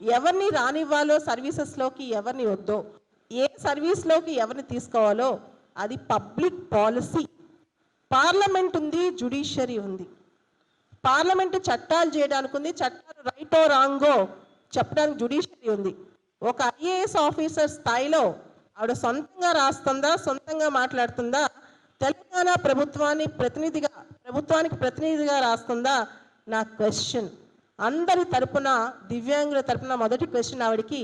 ఎవరిని రానివ్వాలో సర్వీసెస్లోకి ఎవరిని వద్దో ఏ సర్వీస్లోకి ఎవరిని తీసుకోవాలో అది పబ్లిక్ పాలసీ పార్లమెంట్ ఉంది జుడిషియరీ ఉంది. పార్లమెంటు చట్టాలు చేయడానికి ఉంది చట్టాలు రైటో రాంగో చెప్పడానికి జుడిషియరీ ఉంది. ఒక ఐఏఎస్ ఆఫీసర్ స్థాయిలో ఆవిడ సొంతంగా రాస్తుందా సొంతంగా మాట్లాడుతుందా తెలంగాణ ప్రభుత్వాన్ని ప్రతినిధిగా ప్రభుత్వానికి ప్రతినిధిగా రాస్తుందా? నా క్వశ్చన్ అందరి తరపున దివ్యాంగుల తరపున మొదటి క్వశ్చన్ ఆవిడకి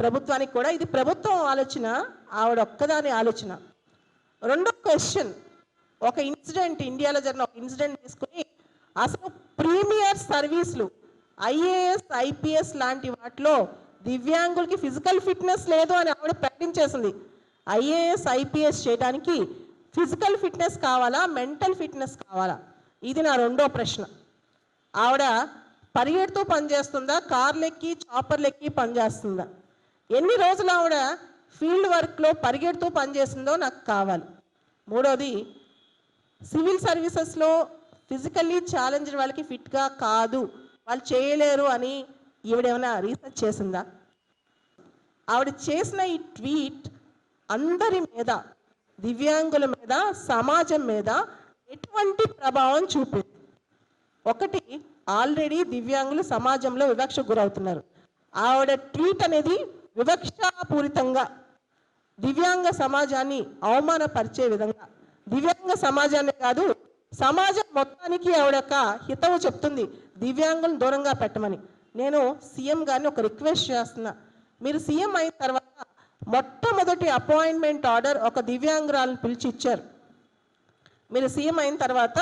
ప్రభుత్వానికి కూడా ఇది ప్రభుత్వం ఆలోచన ఆవిడ ఒక్కదాని ఆలోచన. రెండో క్వశ్చన్ ఒక ఇన్సిడెంట్ ఇండియాలో జరిగిన ఒక ఇన్సిడెంట్ తీసుకుని అసలు ప్రీమియర్ సర్వీసులు ఐఏఎస్ ఐపీఎస్ లాంటి వాటిలో దివ్యాంగులకి ఫిజికల్ ఫిట్నెస్ లేదు అని ఆవిడ ప్రకటించేసింది ఐఏఎస్ ఐపీఎస్ చేయడానికి ఫిజికల్ ఫిట్నెస్ కావాలా మెంటల్ ఫిట్నెస్ కావాలా? ఇది నా రెండో ప్రశ్న. ఆవిడ పరిగెడుతూ పనిచేస్తుందా? కార్లెక్కి చాపర్లెక్కి పనిచేస్తుందా? ఎన్ని రోజులు ఆవిడ ఫీల్డ్ వర్క్లో పరిగెడుతూ పనిచేసిందో నాకు కావాలి. మూడోది సివిల్ సర్వీసెస్లో ఫిజికల్లీ ఛాలెంజ్ వాళ్ళకి ఫిట్గా కాదు వాళ్ళు చేయలేరు అని ఈవిడేమైనా రీసెర్చ్ చేసిందా? ఆవిడ చేసిన ఈ ట్వీట్ అందరి మీద దివ్యాంగుల మీద సమాజం మీద ఎటువంటి ప్రభావం చూపింది? ఒకటి ఆల్రెడీ దివ్యాంగులు సమాజంలో వివక్ష గురవుతున్నారు. ఆవిడ ట్వీట్ అనేది వివక్షాపూరితంగా దివ్యాంగ సమాజాన్ని అవమానపరిచే విధంగా. దివ్యాంగ సమాజాన్ని కాదు సమాజం మొత్తానికి ఆవిడ యొక్క హితవు చెప్తుంది. దివ్యాంగులను దూరంగా పెట్టమని. నేను సీఎం గారిని ఒక రిక్వెస్ట్ చేస్తున్నా. మీరు సీఎం అయిన తర్వాత మొట్టమొదటి అపాయింట్మెంట్ ఆర్డర్ ఒక దివ్యాంగురాలను పిలిచి ఇచ్చారు. మీరు సీఎం అయిన తర్వాత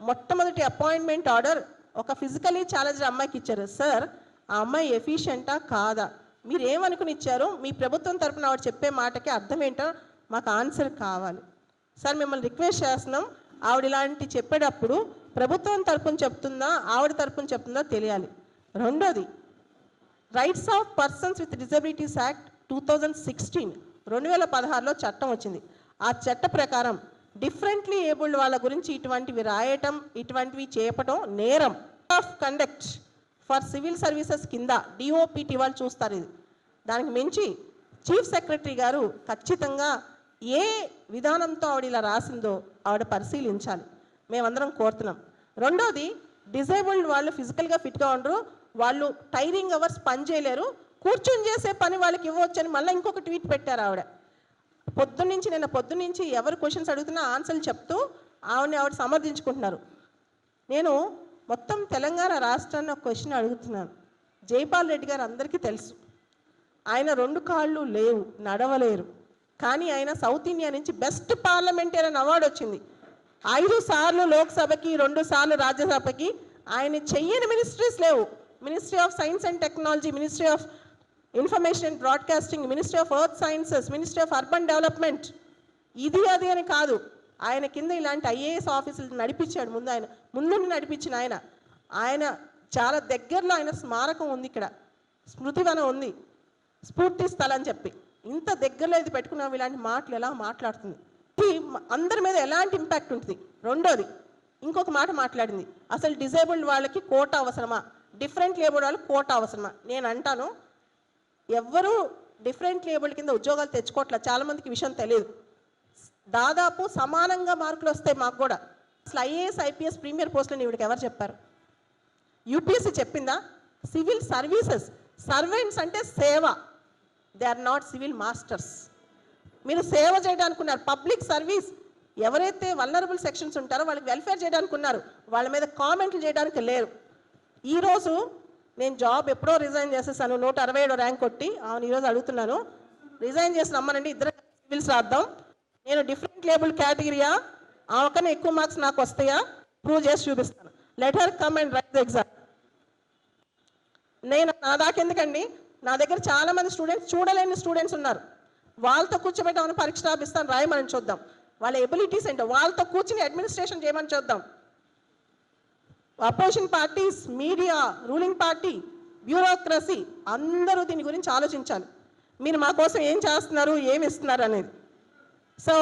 మొట్టమొదటి అపాయింట్మెంట్ ఆర్డర్ ఒక ఫిజికలీ ఛాలెంజ్ అమ్మాయికి ఇచ్చారు. సార్ ఆ అమ్మాయి ఎఫిషియెంటా కాదా? మీరు ఏమనుకుని ఇచ్చారు మీ ప్రభుత్వం తరపున ఆవిడ చెప్పే మాటకి అర్థం ఏంటో మాకు ఆన్సర్ కావాలి. సార్ మిమ్మల్ని రిక్వెస్ట్ చేస్తున్నాం. ఆవిడ ఇలాంటి చెప్పేటప్పుడు ప్రభుత్వం తరపున చెప్తుందా ఆవిడ తరపున చెప్తుందా తెలియాలి. రెండోది rights of persons with disabilities act two thousand sixteen రెండు వేల పదహారులో చట్టం వచ్చింది. ఆ చట్ట ప్రకారం డిఫరెంట్లీ ఏబుల్డ్ వాళ్ళ గురించి ఇటువంటివి రాయటం ఇటువంటివి చేపటం నేరం. Of conduct for civil services కింద డిఓపిటి వాళ్ళు చూస్తారు ఇది. దానికి మించి చీఫ్ సెక్రటరీ గారు ఖచ్చితంగా ఏ విధానంతో ఆవిడ ఇలా రాసిందో ఆవిడ పరిశీలించాలి. మేమందరం కోరుతున్నాం. రెండోది డిజేబుల్డ్ వాళ్ళు ఫిజికల్గా ఫిట్గా ఉండరు. వాళ్ళు టైరింగ్ అవర్స్ పని చేయలేరు. కూర్చొని చేసే పని వాళ్ళకి ఇవ్వచ్చని మళ్ళీ ఇంకొక ట్వీట్ పెట్టారు ఆవిడ. పొద్దున్నుంచి నిన్న పొద్దున్నుంచి ఎవరు క్వశ్చన్స్ అడుగుతున్నా ఆన్సర్లు చెప్తూ ఆవిడని ఆవిడ సమర్థించుకుంటున్నారు. నేను మొత్తం తెలంగాణ రాష్ట్రాన్ని ఒక క్వశ్చన్ అడుగుతున్నాను. జైపాల్ రెడ్డి గారు అందరికీ తెలుసు. ఆయన రెండు కాళ్ళు లేవు నడవలేరు. కానీ ఆయన సౌత్ ఇండియా నుంచి బెస్ట్ పార్లమెంటేరియన్ అవార్డు వచ్చింది. ఐదు సార్లు లోక్సభకి రెండు సార్లు రాజ్యసభకి ఆయన చెయ్యని మినిస్ట్రీస్ లేవు. Ministry of science and technology ministry of information and broadcasting minister of earth sciences minister of urban development ఇది అది అని కాదు. ఆయన కింద ఇలాంటి ఐఏఎస్ ఆఫీసులు నడిపించాడు ముందు ఆయన. ముందుండి నడిపించిన ఆయన. ఆయన చాలా దగ్గరలో ఆయన స్మారకం ఉంది ఇక్కడ. స్మృతివనం ఉంది. స్ఫూర్తి స్థలం అని చెప్పి. ఇంత దగ్గరలో ఇది పెట్టుకున్నాం ఇలాంటి మాటలు ఎలా మాట్లాడుతుంది? అందరి మీద ఎలాంటి ఇంపాక్ట్ ఉంటుంది? రెండోది ఇంకొక మాట మాట్లాడింది. అసలు డిజేబుల్డ్ వాళ్ళకి కోట అవసరమా? డిఫరెంట్ లేబుల్డ్ వాళ్ళకి కోట అవసరమా? నేను అంటాను ఎవ్వరూ డిఫరెంట్ లేబుల్ కింద ఉద్యోగాలు తెచ్చుకోవట్లేదు చాలామందికి విషయం తెలియదు దాదాపు సమానంగా మార్కులు వస్తాయి మాకు కూడా. అసలు ఐఏఎస్ ఐపీఎస్ ప్రీమియర్ పోస్టులని ఇవిడికి ఎవరు చెప్పారు? యూపీఎస్సీ చెప్పిందా? సివిల్ సర్వీసెస్ సర్వెంట్స్ అంటే సేవ. They are not civil masters. మీరు సేవ చేయడానికి ఉన్నారు పబ్లిక్ సర్వీస్. ఎవరైతే వల్నరబుల్ సెక్షన్స్ ఉంటారో వాళ్ళకి వెల్ఫేర్ చేయడానికి ఉన్నారు వాళ్ళ మీద కామెంట్లు చేయడానికి లేరు. ఈరోజు నేను జాబ్ ఎప్పుడో రిజైన్ చేసేసాను. నూట అరవై ఏడో ర్యాంక్ కొట్టి అవును ఈరోజు అడుగుతున్నాను. రిజైన్ చేసి రమ్మనండి. ఇద్దరు సివిల్స్ రాద్దాం. నేను డిఫరెంట్ లేబుల్ కేటగిరీయా? ఆమెకన్నా ఎక్కువ మార్క్స్ నాకు వస్తాయా? ప్రూవ్ చేసి చూపిస్తాను. Let her come and write the exam నేను నా దాకా ఎందుకండి? నా దగ్గర చాలా మంది స్టూడెంట్స్ చూడలేని స్టూడెంట్స్ ఉన్నారు. వాళ్ళతో కూర్చోబెట్టమని పరీక్ష రాపిస్తాను. రాయమని చూద్దాం. వాళ్ళ ఎబిలిటీస్ ఏంటో వాళ్ళతో కూర్చుని అడ్మినిస్ట్రేషన్ చేయమని చూద్దాం. Opposition parties media ruling party bureaucracy అందరూ దీని గురించి ఆలోచించాలి. మీరు మా కోసం ఏం చేస్తున్నారు ఏమి ఇస్తున్నారు అనేది. సో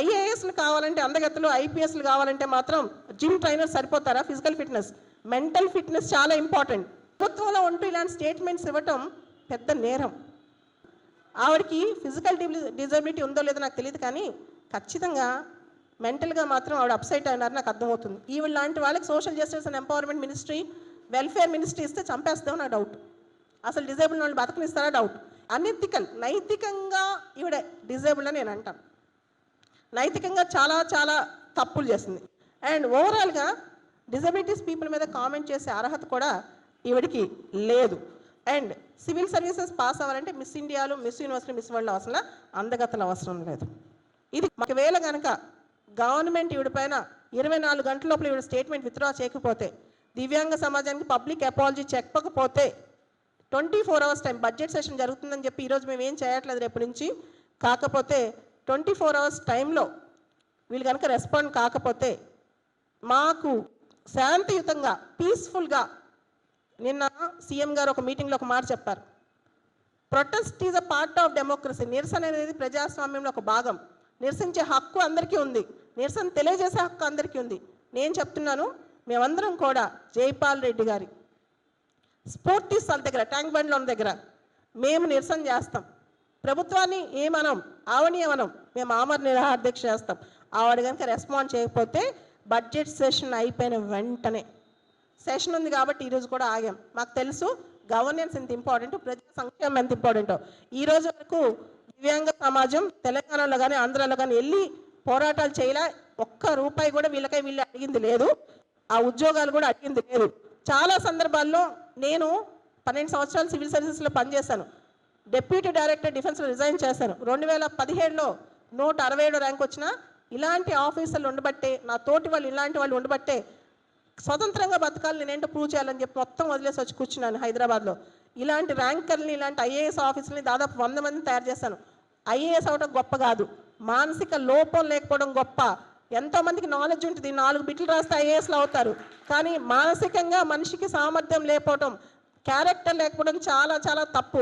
ఐఏఎస్లు కావాలంటే అందగతులు ఐపీఎస్లు కావాలంటే మాత్రం gym trainer సరిపోతారా? Physical fitness. Mental fitness చాలా ఇంపార్టెంట్. ప్రభుత్వంలో ఉంటూ ఇలాంటి స్టేట్మెంట్స్ ఇవ్వటం పెద్ద నేరం. ఆవిడకి ఫిజికల్ డిజబిలిటీ ఉందో లేదో నాకు తెలియదు కానీ ఖచ్చితంగా మెంటల్గా మాత్రం ఆవిడ అప్సైట్ అయినారు నాకు అర్థమవుతుంది. ఈవిడ లాంటి వాళ్ళకి social justice and empowerment ministry welfare ministry ఇస్తే చంపేస్తాం నా డౌట్. అసలు డిజేబుల్ వాళ్ళు బతకనిస్తారా డౌట్. అనైతికల్ నైతికంగా ఈవిడ డిజేబుల్ అని నేను అంటాను. నైతికంగా చాలా చాలా తప్పులు చేసింది. అండ్ ఓవరాల్గా డిజబిలిటీస్ పీపుల్ మీద కామెంట్ చేసే అర్హత కూడా ఈవిడికి లేదు. అండ్ సివిల్ సర్వీసెస్ పాస్ అవ్వాలంటే మిస్ ఇండియాలు మిస్ యూనివర్సిటీ మిస్ వరల్డ్ అవసరం అందగతలు అవసరం లేదు. ఇది ఒకవేళ కనుక గవర్నమెంట్ ఈవిడ పైన ఇరవై నాలుగు గంటల లోపల ఈవిడ స్టేట్మెంట్ విత్డ్రా చేయకపోతే దివ్యాంగ సమాజానికి పబ్లిక్ అపాలజీ చెప్పకపోతే twenty four hours time budget session జరుగుతుందని చెప్పి ఈరోజు మేము ఏం చేయట్లేదు రేపు నుంచి. కాకపోతే ట్వంటీ ఫోర్ అవర్స్ టైంలో వీళ్ళు కనుక రెస్పాండ్ కాకపోతే మాకు శాంతియుతంగా పీస్ఫుల్గా నిన్న సీఎం గారు ఒక మీటింగ్లో ఒక మాట చెప్పారు. Protest is a part of democracy. నిరసన అనేది ప్రజాస్వామ్యంలో ఒక భాగం. నిరసించే హక్కు అందరికీ ఉంది. నిరసన తెలియజేసే హక్కు అందరికీ ఉంది. నేను చెప్తున్నాను మేమందరం కూడా జైపాల్ రెడ్డి గారి స్ఫూర్తి స్థల దగ్గర ట్యాంక్ బండ్లో దగ్గర మేము నిరసన చేస్తాం. ప్రభుత్వాన్ని ఏమనం ఆవని మేము ఆమర నిరాహార చేస్తాం. ఆవిడ కనుక రెస్పాండ్ చేయకపోతే బడ్జెట్ సెషన్ అయిపోయిన వెంటనే. సెషన్ ఉంది కాబట్టి ఈరోజు కూడా ఆగాం. మాకు తెలుసు గవర్నెన్స్ ఎంత ఇంపార్టెంట్ ప్రజా సంక్షేమం ఎంత ఇంపార్టెంటో. ఈ రోజు వరకు దివ్యాంగ సమాజం తెలంగాణలో కానీ ఆంధ్రాలో కానీ వెళ్ళి పోరాటాలు చేయలే ఒక్క రూపాయి కూడా వీళ్ళకై వీళ్ళు అడిగింది లేదు. ఆ ఉద్యోగాలు కూడా అడిగింది లేదు. చాలా సందర్భాల్లో నేను పన్నెండు సంవత్సరాలు సివిల్ సర్వీసెస్లో పనిచేశాను. డెప్యూటీ డైరెక్టర్ డిఫెన్స్లో రిజైన్ చేశాను. రెండు వేల పదిహేడులో నూట అరవై ఏడు ర్యాంక్ వచ్చిన ఇలాంటి ఆఫీసర్లు ఉండబట్టే నా తోటి వాళ్ళు ఇలాంటి వాళ్ళు ఉండబట్టే స్వతంత్రంగా బతకాలి నేనేంటో ప్రూవ్ చేయాలని చెప్పి మొత్తం వదిలేసి వచ్చి కూర్చున్నాను హైదరాబాద్లో. ఇలాంటి ర్యాంకర్ని ఇలాంటి ఐఏఎస్ ఆఫీసులని దాదాపు వంద మందిని తయారు చేశాను. ఐఏఎస్ అవడం గొప్ప కాదు. మానసిక లోపం లేకపోవడం గొప్ప. ఎంతో మందికి నాలెడ్జ్ ఉంటుంది. నాలుగు బిట్లు రాస్తే ఐఏఎస్లు అవుతారు. కానీ మానసికంగా మనిషికి సామర్థ్యం లేకపోవడం క్యారెక్టర్ లేకపోవడం చాలా చాలా తప్పు.